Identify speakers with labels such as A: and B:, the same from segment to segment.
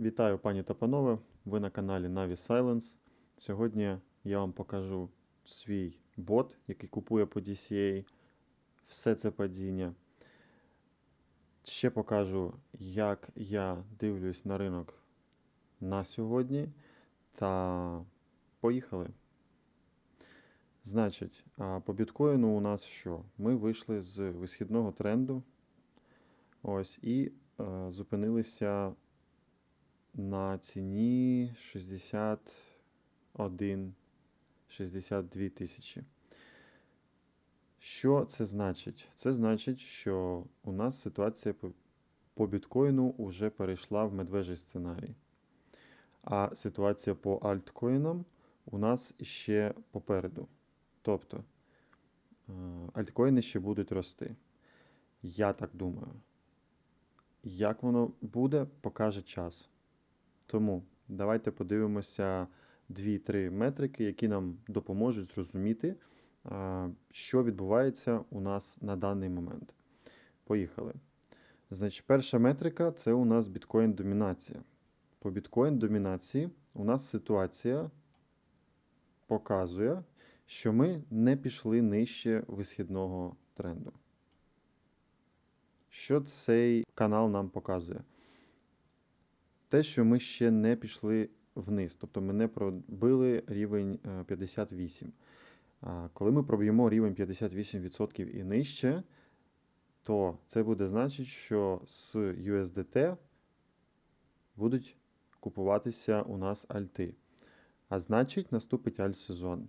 A: Вітаю, пані та панове. Ви на каналі Navi Silence. Сьогодні я вам покажу свій бот, який купує по DCA. Все це падіння. Ще покажу, як я дивлюсь на ринок на сьогодні. Та поїхали. Значить, по біткоїну у нас що? Ми вийшли з висхідного тренду. Ось, і е, зупинилися на ціні 61 62 тисячі. Що це значить? Це значить, що у нас ситуація по, біткоїну вже перейшла в медвежий сценарій. А ситуація по альткоїнам у нас ще попереду. Тобто е, альткоїни ще будуть рости. Я так думаю. Як воно буде, покаже час. Тому давайте подивимося 2-3 метрики, які нам допоможуть зрозуміти, що відбувається у нас на даний момент. Поїхали. Значить, перша метрика це у нас біткоін домінація. По біткоін домінації у нас ситуація показує, що ми не пішли нижче висхідного тренду. Що цей канал нам показує? Те, що ми ще не пішли вниз, тобто ми не пробили рівень е, 58. А Коли ми проб'ємо рівень 58% і нижче, то це буде значити, що з USDT будуть купуватися у нас альти. А значить, наступить альт-сезон.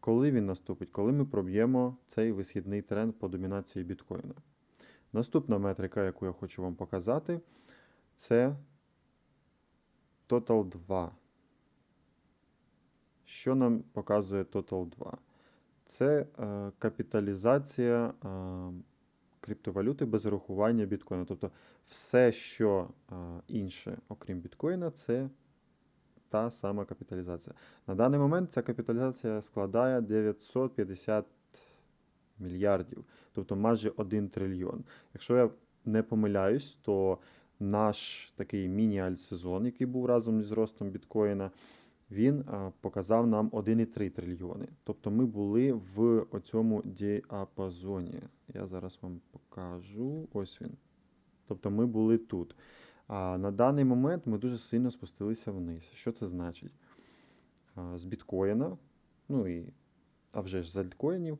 A: Коли він наступить? Коли ми проб'ємо цей висхідний тренд по домінації біткоїна. Наступна метрика, яку я хочу вам показати, це Total 2. Що нам показує Total 2? Це е, капіталізація е, криптовалюти без урахування біткоїна. Тобто все, що е, інше, окрім біткоїна, це та сама капіталізація. На даний момент ця капіталізація складає 950 мільярдів, тобто майже 1 трильйон. Якщо я не помиляюсь, то наш такий міні-альт-сезон, який був разом із ростом біткоїна, він показав нам 1,3 трильйони. Тобто ми були в оцьому діапазоні. Я зараз вам покажу. Ось він. Тобто ми були тут. А на даний момент ми дуже сильно спустилися вниз. Що це значить? З біткоїна, ну і а вже ж з альткоїнів,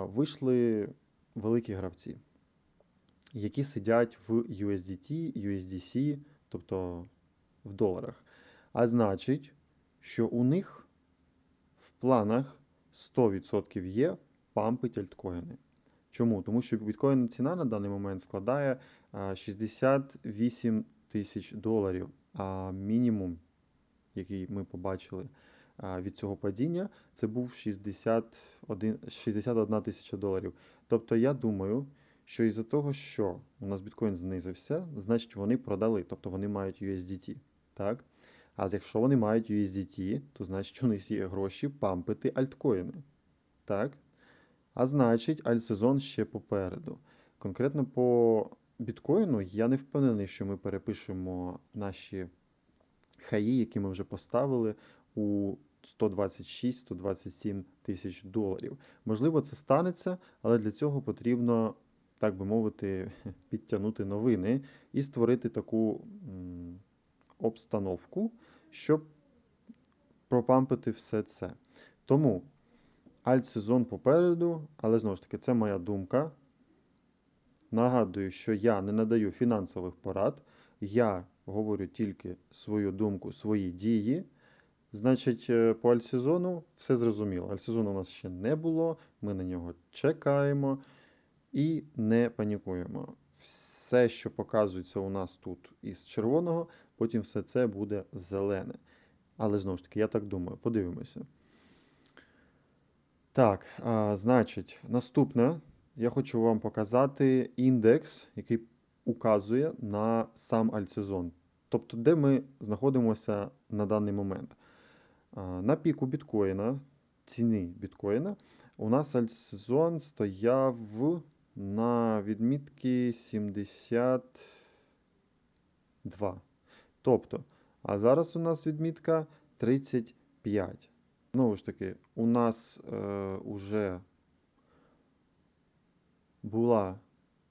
A: вийшли великі гравці, які сидять в USDT, USDC, тобто в доларах. А значить, що у них в планах 100% є пампить альткоїни. Чому? Тому що біткоін ціна на даний момент складає 68 тисяч доларів, а мінімум, який ми побачили від цього падіння, це був 61 61 тисяча доларів. Тобто я думаю, що із-за того, що у нас біткоін знизився, значить вони продали, тобто вони мають USDT. Так? А якщо вони мають USDT, то значить у них є гроші пампити альткоїни. Так? А значить, альтсезон ще попереду. Конкретно по біткоїну я не впевнений, що ми перепишемо наші хаї, які ми вже поставили у 126-127 тисяч доларів. Можливо, це станеться, але для цього потрібно, так би мовити, підтягнути новини і створити таку обстановку, щоб пропампити все це. Тому альт-сезон попереду, але знову ж таки, це моя думка. Нагадую, що я не надаю фінансових порад, я говорю тільки свою думку, свої дії. Значить, е, по альтсезону все зрозуміло. Альтсезону у нас ще не було, ми на нього чекаємо і не панікуємо. Все, що показується у нас тут із червоного, потім все це буде зелене. Але знову ж таки, я так думаю, подивимося. Так, а, значить, наступне, я хочу вам показати індекс, який указує на сам альтсезон. Тобто, де ми знаходимося на даний момент. А, На піку біткоїна, ціни біткоїна, у нас альтсезон стояв на відмітки 72. Тобто, а зараз у нас відмітка 35. Знову ж таки, у нас е, була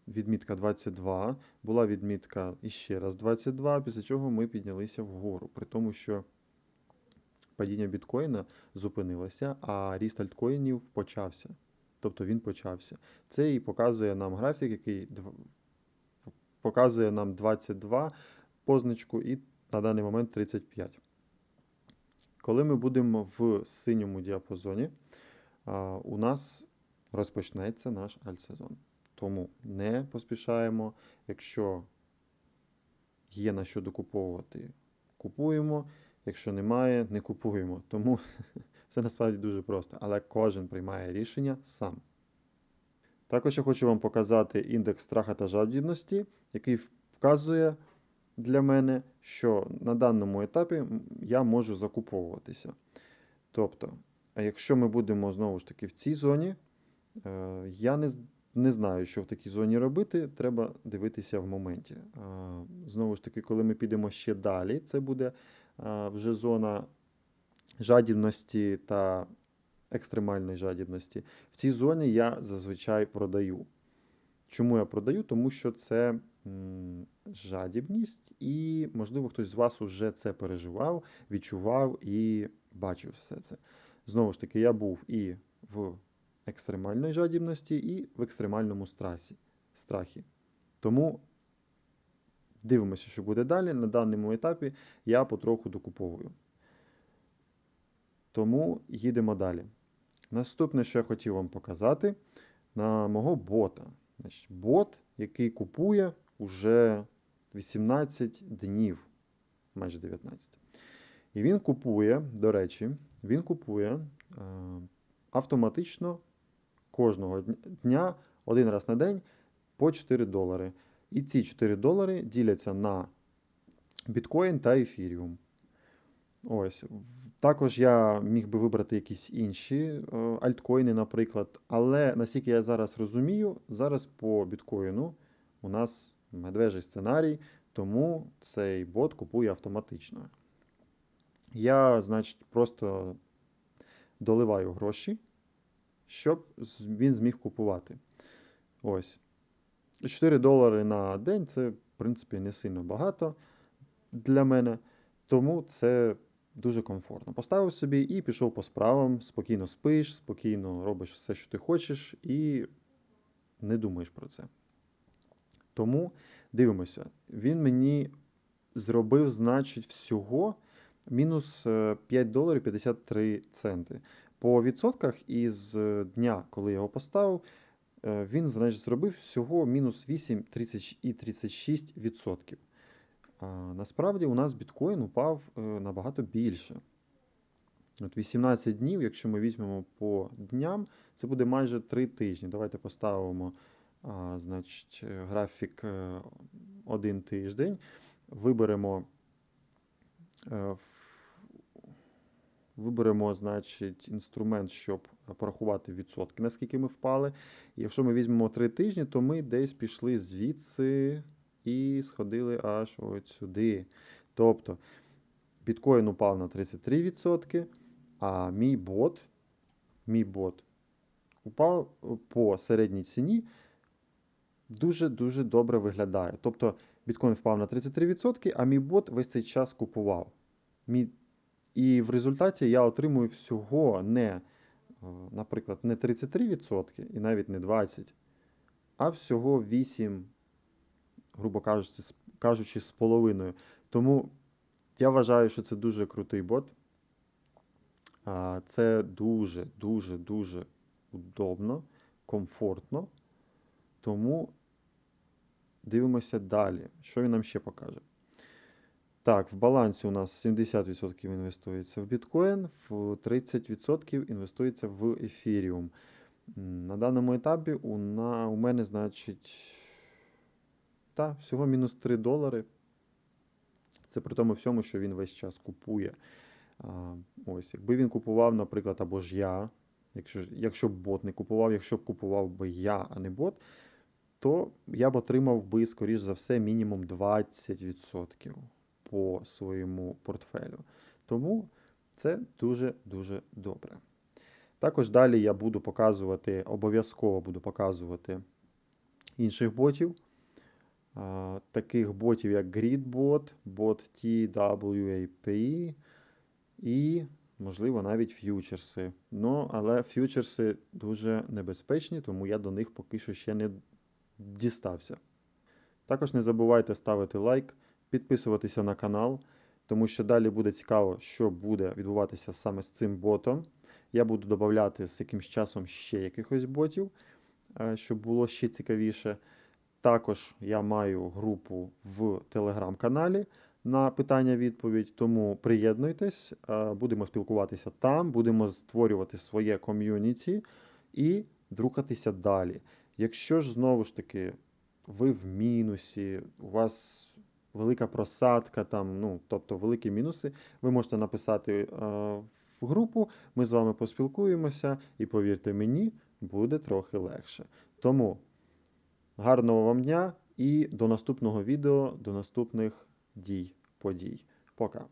A: відмітка 22, була відмітка іще раз 22, після чого ми піднялися вгору. При тому, що падіння біткоїна зупинилося, а ріст альткоїнів почався. Тобто він почався. Це і показує нам графік, який показує нам 22 позначку і на даний момент 35. Коли ми будемо в синьому діапазоні, у нас розпочнеться наш альтсезон. Тому не поспішаємо. Якщо є на що докуповувати, купуємо. Якщо немає, не купуємо. Тому це насправді дуже просто. Але кожен приймає рішення сам. Також я хочу вам показати індекс страха та жадібності, який вказує для мене, що на даному етапі я можу закуповуватися. Тобто, якщо ми будемо знову ж таки в цій зоні, е, я не, не знаю, що в такій зоні робити, треба дивитися в моменті. Е, Знову ж таки, коли ми підемо ще далі, це буде е, вже зона жадібності та екстремальної жадібності. В цій зоні я зазвичай продаю. Чому я продаю? Тому що це жадібність, і, можливо, хтось з вас уже це переживав, відчував і бачив все це. Знову ж таки, я був і в екстремальній жадібності, і в екстремальному страсі, страхі. Тому дивимося, що буде далі. На даному етапі я потроху докуповую. Тому їдемо далі. Наступне, що я хотів вам показати, на мого бота. Значить, бот, який купує уже 18 днів, майже 19. І він купує, до речі, він купує е, автоматично кожного дня, один раз на день по 4 долари. І ці 4 долари діляться на біткоін та ефіріум. Ось. Також я міг би вибрати якісь інші е, альткоїни, наприклад. Але наскільки я зараз розумію, зараз по біткоїну у нас медвежий сценарій, тому цей бот купує автоматично. Я, значить, просто доливаю гроші, щоб він зміг купувати. Ось. 4 долари на день це, в принципі, не сильно багато для мене. Тому це дуже комфортно. Поставив собі і пішов по справам, спокійно спиш, спокійно робиш все, що ти хочеш, і не думаєш про це. Тому дивимося, він мені зробив, значить, всього мінус е, 5 доларів 53 центи. По відсотках із е, дня, коли я його поставив, е, він, значить, зробив всього мінус 8 30 і 36 відсотків. А, насправді у нас біткоін упав е, набагато більше. От 18 днів, якщо ми візьмемо по дням, це буде майже 3 тижні. Давайте поставимо значить, е, графік е, один тиждень. Виберемо, е, виберемо значить, інструмент, щоб порахувати відсотки, наскільки ми впали. І якщо ми візьмемо 3 тижні, то ми десь пішли звідси і сходили аж от сюди. Тобто біткоін упав на 33%, а мій бот, мій бот упав по середній ціні дуже-дуже добре виглядає. Тобто біткоін впав на 33%, а мій бот весь цей час купував. Мій... І в результаті я отримую всього не, е, наприклад, не 33% і навіть не 20%, а всього 8, грубо кажучи, кажучи, з половиною. Тому я вважаю, що це дуже крутий бот. Це дуже, дуже, дуже удобно, комфортно. Тому дивимося далі. Що він нам ще покаже? Так, в балансі у нас 70% інвестується в біткоін, в 30% інвестується в ефіріум. На даному етапі у, на, у мене, значить, та, всього мінус 3 долари. Це при тому всьому, що він весь час купує. А, ось, якби він купував, наприклад, або ж я, якщо, якщо б бот не купував, якщо б купував би я, а не бот, то я б отримав би, скоріш за все, мінімум 20% по своєму портфелю. Тому це дуже-дуже добре. Також далі я буду показувати, обов'язково буду показувати інших ботів. Таких ботів, як GridBot, бот TWAP і, можливо, навіть ф'ючерси. Ну, але ф'ючерси дуже небезпечні, тому я до них поки що ще не дістався. Також не забувайте ставити лайк, підписуватися на канал, тому що далі буде цікаво, що буде відбуватися саме з цим ботом. Я буду додавати з якимсь часом ще якихось ботів, е, щоб було ще цікавіше. Також я маю групу в телеграм-каналі на питання-відповідь, тому приєднуйтесь, е, будемо спілкуватися там, будемо створювати своє ком'юніті і рухатися далі. Якщо ж знову ж таки ви в мінусі, у вас велика просадка, там, ну, тобто великі мінуси, ви можете написати е, в групу, ми з вами поспілкуємося, і повірте мені, буде трохи легше. Тому гарного вам дня і до наступного відео, до наступних дій, подій. Пока.